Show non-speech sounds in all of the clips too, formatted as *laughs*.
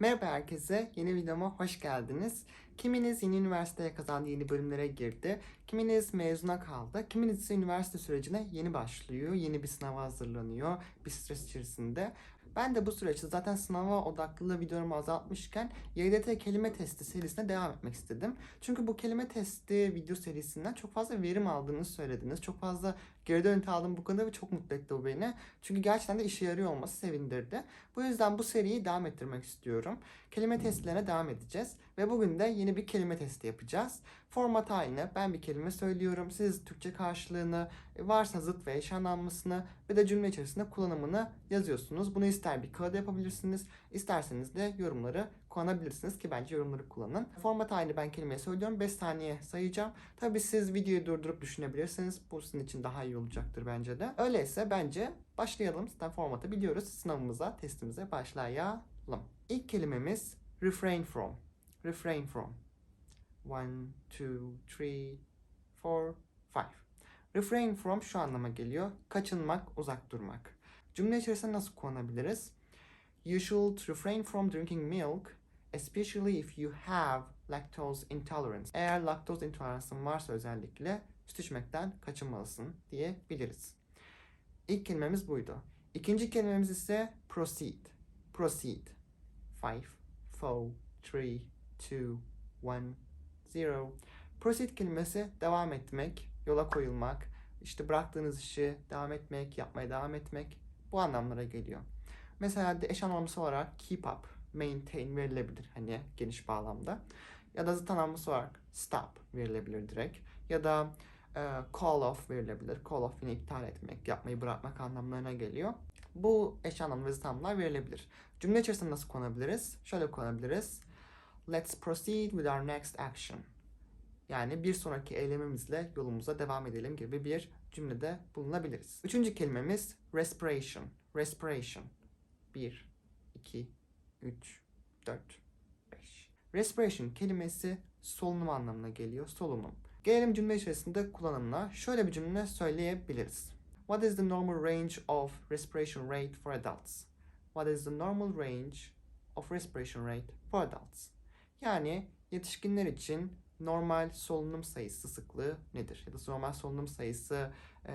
Merhaba herkese, yeni videoma hoş geldiniz. Kiminiz yeni üniversiteye kazandı, yeni bölümlere girdi. Kiminiz mezuna kaldı. Kiminiz ise üniversite sürecine yeni başlıyor, yeni bir sınava hazırlanıyor, bir stres içerisinde. Ben de bu süreçte zaten sınava odaklı videolarımı azaltmışken YDT kelime testi serisine devam etmek istedim. Çünkü bu kelime testi video serisinden çok fazla verim aldığınızı söylediniz. Çok fazla geri dönüt aldım bu konuda ve çok mutlu etti bu beni. Çünkü gerçekten de işe yarıyor olması sevindirdi. Bu yüzden bu seriyi devam ettirmek istiyorum. Kelime testlerine devam edeceğiz. Ve bugün de yeni bir kelime testi yapacağız. Format aynı. Ben bir kelime söylüyorum. Siz Türkçe karşılığını, varsa zıt ve eş anlamlısını ve de cümle içerisinde kullanımını yazıyorsunuz. Bunu ister bir kağıda yapabilirsiniz, isterseniz de yorumları kullanabilirsiniz ki bence yorumları kullanın. Format aynı ben kelimeyi söylüyorum. 5 saniye sayacağım. Tabii siz videoyu durdurup düşünebilirsiniz. Bu sizin için daha iyi olacaktır bence de. Öyleyse bence başlayalım. Zaten formatı biliyoruz. Sınavımıza, testimize başlayalım. İlk kelimemiz refrain from. Refrain from. One, two, three, four, five. Refrain from şu anlama geliyor. Kaçınmak, uzak durmak. Cümle içerisinde nasıl kullanabiliriz? You should refrain from drinking milk, especially if you have lactose intolerance. Eğer laktoz intoleransın varsa özellikle süt içmekten kaçınmalısın diyebiliriz. İlk kelimemiz buydu. İkinci kelimemiz ise proceed. Proceed. Five, four, three, two, one, zero. Proceed kelimesi devam etmek, yola koyulmak, işte bıraktığınız işi devam etmek, yapmaya devam etmek bu anlamlara geliyor. Mesela de eş anlamlısı olarak keep up, maintain verilebilir hani geniş bağlamda. Ya da zıt anlamlısı olarak stop verilebilir direkt. Ya da e, call off verilebilir. Call off yine iptal etmek, yapmayı bırakmak anlamlarına geliyor. Bu eş anlamlı ve zıt anlamlar verilebilir. Cümle içerisinde nasıl kullanabiliriz? Şöyle kullanabiliriz. Let's proceed with our next action. Yani bir sonraki eylemimizle yolumuza devam edelim gibi bir cümlede bulunabiliriz. Üçüncü kelimemiz respiration. Respiration. 1, 2, 3, 4, 5. Respiration kelimesi solunum anlamına geliyor. Solunum. Gelelim cümle içerisinde kullanımına. Şöyle bir cümle söyleyebiliriz. What is the normal range of respiration rate for adults? What is the normal range of respiration rate for adults? Yani yetişkinler için normal solunum sayısı sıklığı nedir? Ya da normal solunum sayısı e,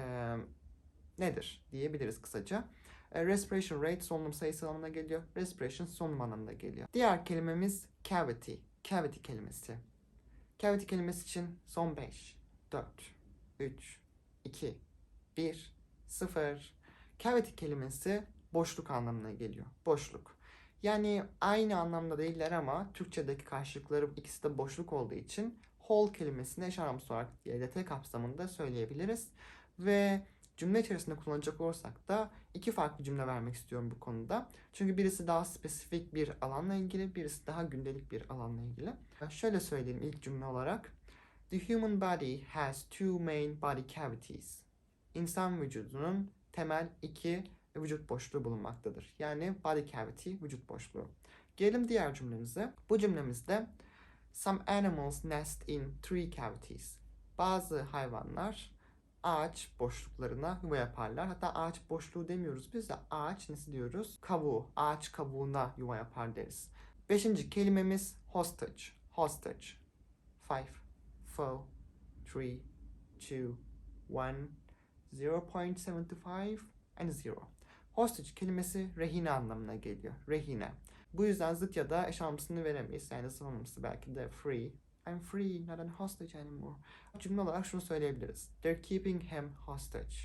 nedir diyebiliriz kısaca. E, respiration rate solunum sayısı anlamına geliyor. Respiration solunum anlamına geliyor. Diğer kelimemiz cavity. Cavity kelimesi. Cavity kelimesi için son 5, 4, 3, 2, 1, 0. Cavity kelimesi boşluk anlamına geliyor. Boşluk. Yani aynı anlamda değiller ama Türkçedeki karşılıkları ikisi de boşluk olduğu için whole kelimesini eş anlamlısı olarak YDT kapsamında söyleyebiliriz. Ve cümle içerisinde kullanacak olursak da iki farklı cümle vermek istiyorum bu konuda. Çünkü birisi daha spesifik bir alanla ilgili, birisi daha gündelik bir alanla ilgili. Şöyle söyleyeyim ilk cümle olarak. The human body has two main body cavities. İnsan vücudunun temel iki vücut boşluğu bulunmaktadır. Yani body cavity, vücut boşluğu. Gelelim diğer cümlemize. Bu cümlemizde some animals nest in tree cavities. Bazı hayvanlar ağaç boşluklarına yuva yaparlar. Hatta ağaç boşluğu demiyoruz biz de ağaç nasıl diyoruz? Kavuğu, ağaç kavuğuna yuva yapar deriz. Beşinci kelimemiz hostage. Hostage. Five, four, three, two, one, 0.75 and zero. Hostage kelimesi rehine anlamına geliyor. Rehine. Bu yüzden zıt ya da eş anlamlısını veremeyiz. Yani savunması belki de free. I'm free, not a hostage anymore. Cümle olarak şunu söyleyebiliriz. They're keeping him hostage.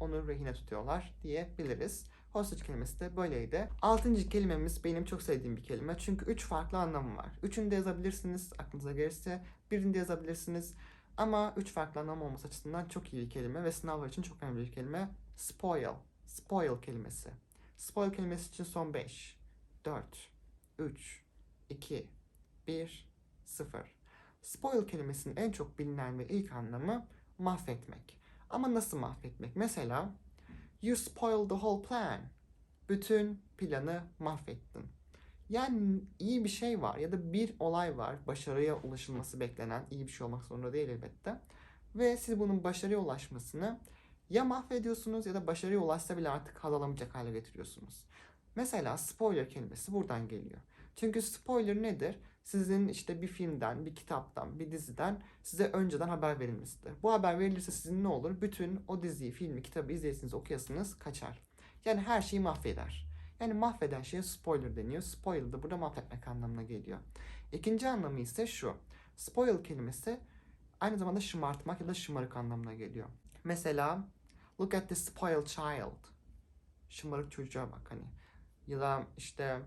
Onu rehine tutuyorlar diyebiliriz. Hostage kelimesi de böyleydi. Altıncı kelimemiz benim çok sevdiğim bir kelime. Çünkü üç farklı anlamı var. Üçünü de yazabilirsiniz aklınıza gelirse. Birini de yazabilirsiniz. Ama üç farklı anlam olması açısından çok iyi bir kelime ve sınavlar için çok önemli bir kelime. Spoil. Spoil kelimesi. Spoil kelimesi için son 5, 4, 3, 2, 1, 0. Spoil kelimesinin en çok bilinen ve ilk anlamı mahvetmek. Ama nasıl mahvetmek? Mesela you spoiled the whole plan. Bütün planı mahvettin. Yani iyi bir şey var ya da bir olay var. Başarıya ulaşılması beklenen iyi bir şey olmak zorunda değil elbette. Ve siz bunun başarıya ulaşmasını ya mahvediyorsunuz ya da başarıya ulaşsa bile artık haz alamayacak hale getiriyorsunuz. Mesela spoiler kelimesi buradan geliyor. Çünkü spoiler nedir? Sizin işte bir filmden, bir kitaptan, bir diziden size önceden haber verilmesidir. Bu haber verilirse sizin ne olur? Bütün o diziyi, filmi, kitabı izleyesiniz, okuyasınız kaçar. Yani her şeyi mahveder. Yani mahveden şeye spoiler deniyor. Spoiler da burada mahvetmek anlamına geliyor. İkinci anlamı ise şu. Spoil kelimesi aynı zamanda şımartmak ya da şımarık anlamına geliyor. Mesela look at the spoiled child. Şımarık çocuğa bak hani. Ya da işte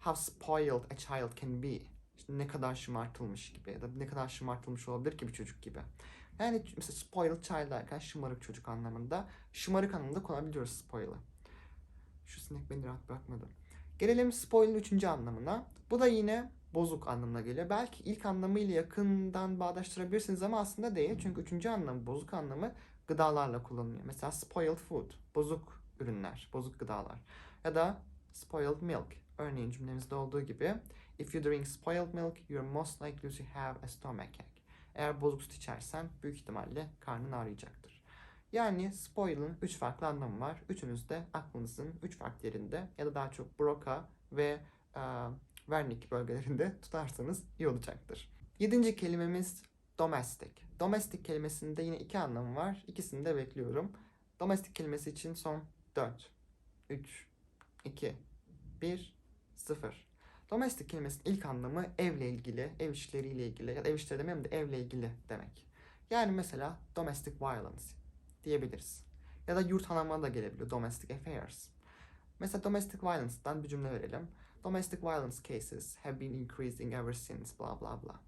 how spoiled a child can be. İşte ne kadar şımartılmış gibi ya da ne kadar şımartılmış olabilir ki bir çocuk gibi. Yani mesela spoiled child derken şımarık çocuk anlamında. Şımarık anlamında kullanabiliyoruz spoil'ı. Şu sinek beni rahat bırakmadı. Gelelim spoil'ın üçüncü anlamına. Bu da yine bozuk anlamına geliyor. Belki ilk anlamıyla yakından bağdaştırabilirsiniz ama aslında değil. Çünkü üçüncü anlamı, bozuk anlamı gıdalarla kullanılıyor. Mesela spoiled food, bozuk ürünler, bozuk gıdalar. Ya da spoiled milk. Örneğin cümlemizde olduğu gibi If you drink spoiled milk, you're most likely to have a stomachache. Eğer bozuk süt içersen büyük ihtimalle karnın ağrıyacaktır. Yani spoil'ın üç farklı anlamı var. Üçünüz de aklınızın üç farklı yerinde ya da daha çok Broca ve e, Wernicke bölgelerinde *laughs* tutarsanız iyi olacaktır. Yedinci kelimemiz domestic. Domestic kelimesinde yine iki anlamı var. İkisini de bekliyorum. Domestic kelimesi için son 4, 3, 2, 1, 0. Domestic kelimesinin ilk anlamı evle ilgili, ev işleriyle ilgili ya da ev işleri demeyeyim de evle ilgili demek. Yani mesela domestic violence diyebiliriz. Ya da yurt hanımına da gelebiliyor domestic affairs. Mesela domestic violence'dan bir cümle verelim. Domestic violence cases have been increasing ever since bla bla bla.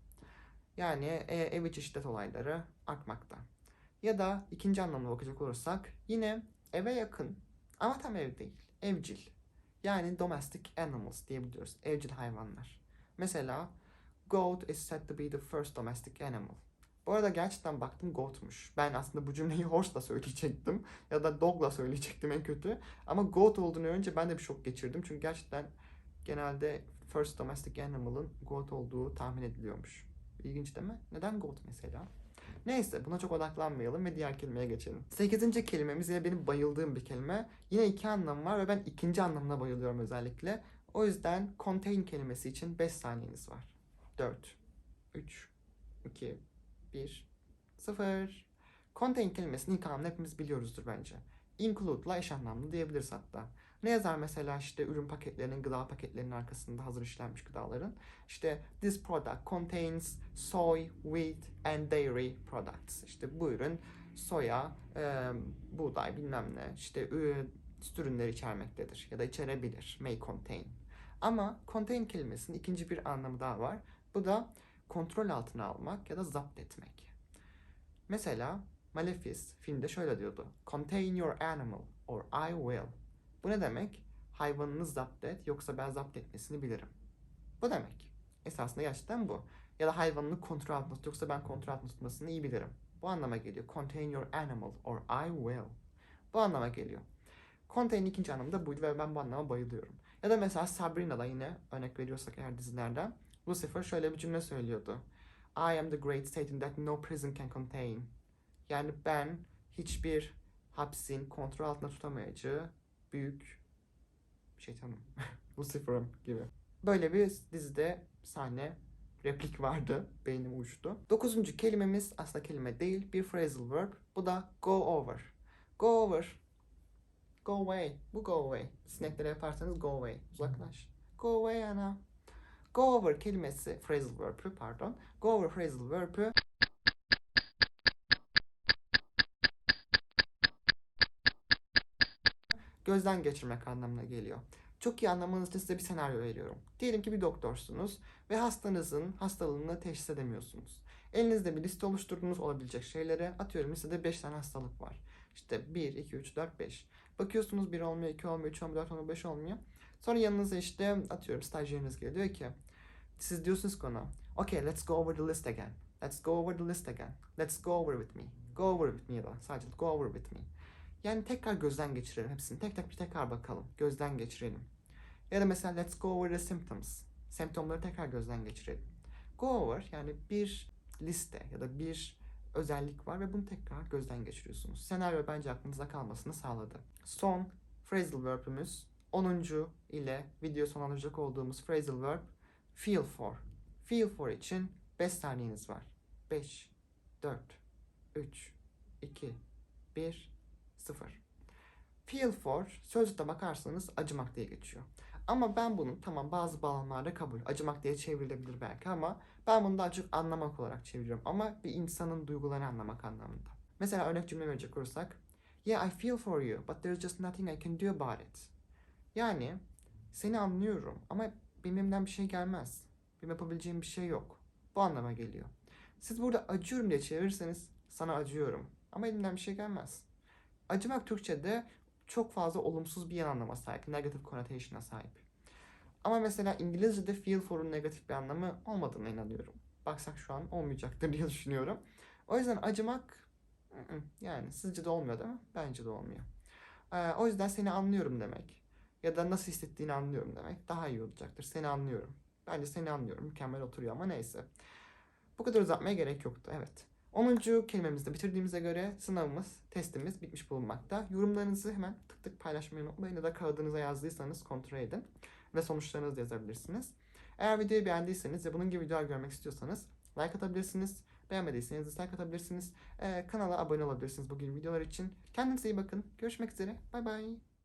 Yani e, ev içi şiddet olayları artmakta. Ya da ikinci anlamda bakacak olursak yine eve yakın ama tam ev değil. Evcil. Yani domestic animals diyebiliyoruz. Evcil hayvanlar. Mesela goat is said to be the first domestic animal. Bu arada gerçekten baktım goat'muş. Ben aslında bu cümleyi *laughs* horse'la söyleyecektim. Ya da dog'la söyleyecektim en kötü. Ama goat olduğunu önce ben de bir şok geçirdim. Çünkü gerçekten genelde first domestic animal'ın goat olduğu tahmin ediliyormuş. İlginç değil mi? Neden goat mesela? Neyse buna çok odaklanmayalım ve diğer kelimeye geçelim. Sekizinci kelimemiz yine benim bayıldığım bir kelime. Yine iki anlamı var ve ben ikinci anlamına bayılıyorum özellikle. O yüzden contain kelimesi için 5 saniyeniz var. 4, 3, 2, 1, 0. Contain kelimesinin ilk anlamını hepimiz biliyoruzdur bence. Include'la eş anlamlı diyebiliriz hatta. Ne yazar mesela işte ürün paketlerinin, gıda paketlerinin arkasında hazır işlenmiş gıdaların? İşte this product contains soy, wheat and dairy products. İşte bu ürün soya, e, buğday bilmem ne işte e, süt ürünleri içermektedir ya da içerebilir. May contain. Ama contain kelimesinin ikinci bir anlamı daha var. Bu da kontrol altına almak ya da zapt etmek. Mesela Malefice filmde şöyle diyordu. Contain your animal or I will. Bu ne demek? Hayvanını zapt et yoksa ben zapt etmesini bilirim. Bu demek. Esasında gerçekten bu. Ya da hayvanını kontrol altında yoksa ben kontrol altında tutmasını iyi bilirim. Bu anlama geliyor. Contain your animal or I will. Bu anlama geliyor. Contain ikinci anlamda buydu ve ben bu anlama bayılıyorum. Ya da mesela Sabrina'da yine örnek veriyorsak eğer dizilerden Lucifer şöyle bir cümle söylüyordu. I am the great Satan that no prison can contain. Yani ben hiçbir hapsin kontrol altında tutamayacağı büyük şeytanım. *laughs* Lucifer'ım gibi. Böyle bir dizide sahne replik vardı. Beynim uçtu. Dokuzuncu kelimemiz aslında kelime değil. Bir phrasal verb. Bu da go over. Go over. Go away. Bu go away. Sineklere yaparsanız go away. Uzaklaş. Go away ana. Go over kelimesi phrasal verb'ü pardon. Go over phrasal verb'ü gözden geçirmek anlamına geliyor. Çok iyi anlamanız için size bir senaryo veriyorum. Diyelim ki bir doktorsunuz ve hastanızın hastalığını teşhis edemiyorsunuz. Elinizde bir liste oluşturduğunuz olabilecek şeylere atıyorum listede 5 tane hastalık var. İşte 1, 2, 3, 4, 5. Bakıyorsunuz 1 olmuyor, 2 olmuyor, 3 olmuyor, 4 olmuyor, 5 olmuyor. Sonra yanınıza işte atıyorum stajyeriniz geliyor ki siz diyorsunuz ki ona Okay, let's go over the list again. Let's go over the list again. Let's go over with me. Go over with me da sadece go over with me. Yani tekrar gözden geçirelim hepsini. Tek tek bir tekrar bakalım. Gözden geçirelim. Ya da mesela let's go over the symptoms. Semptomları tekrar gözden geçirelim. Go over yani bir liste ya da bir özellik var ve bunu tekrar gözden geçiriyorsunuz. Senaryo bence aklınızda kalmasını sağladı. Son phrasal verb'ümüz 10. ile video sonlandıracak olduğumuz phrasal verb Feel for. Feel for için 5 saniyeniz var. 5, 4, 3, 2, 1, 0. Feel for sözlükte bakarsanız acımak diye geçiyor. Ama ben bunu tamam bazı bağlamlarda kabul. Acımak diye çevrilebilir belki ama ben bunu daha çok anlamak olarak çeviriyorum. Ama bir insanın duygularını anlamak anlamında. Mesela örnek cümle verecek olursak. Yeah I feel for you but there's just nothing I can do about it. Yani seni anlıyorum ama benim elimden bir şey gelmez. Benim yapabileceğim bir şey yok. Bu anlama geliyor. Siz burada acıyorum diye çevirirseniz sana acıyorum. Ama elimden bir şey gelmez. Acımak Türkçe'de çok fazla olumsuz bir yan anlama sahip. Negative connotation'a sahip. Ama mesela İngilizce'de feel for'un negatif bir anlamı olmadığına inanıyorum. Baksak şu an olmayacaktır *laughs* diye düşünüyorum. O yüzden acımak ı-ı, yani sizce de olmuyor değil mi? Bence de olmuyor. Ee, o yüzden seni anlıyorum demek ya da nasıl hissettiğini anlıyorum demek daha iyi olacaktır. Seni anlıyorum. Bence seni anlıyorum. Mükemmel oturuyor ama neyse. Bu kadar uzatmaya gerek yoktu. Evet. 10. kelimemizi de bitirdiğimize göre sınavımız, testimiz bitmiş bulunmakta. Yorumlarınızı hemen tık tık paylaşmayı unutmayın ya da kağıdınıza yazdıysanız kontrol edin ve sonuçlarınızı yazabilirsiniz. Eğer videoyu beğendiyseniz ve bunun gibi videolar görmek istiyorsanız like atabilirsiniz. Beğenmediyseniz dislike atabilirsiniz. Ee, kanala abone olabilirsiniz bugün videolar için. Kendinize iyi bakın. Görüşmek üzere. Bay bay.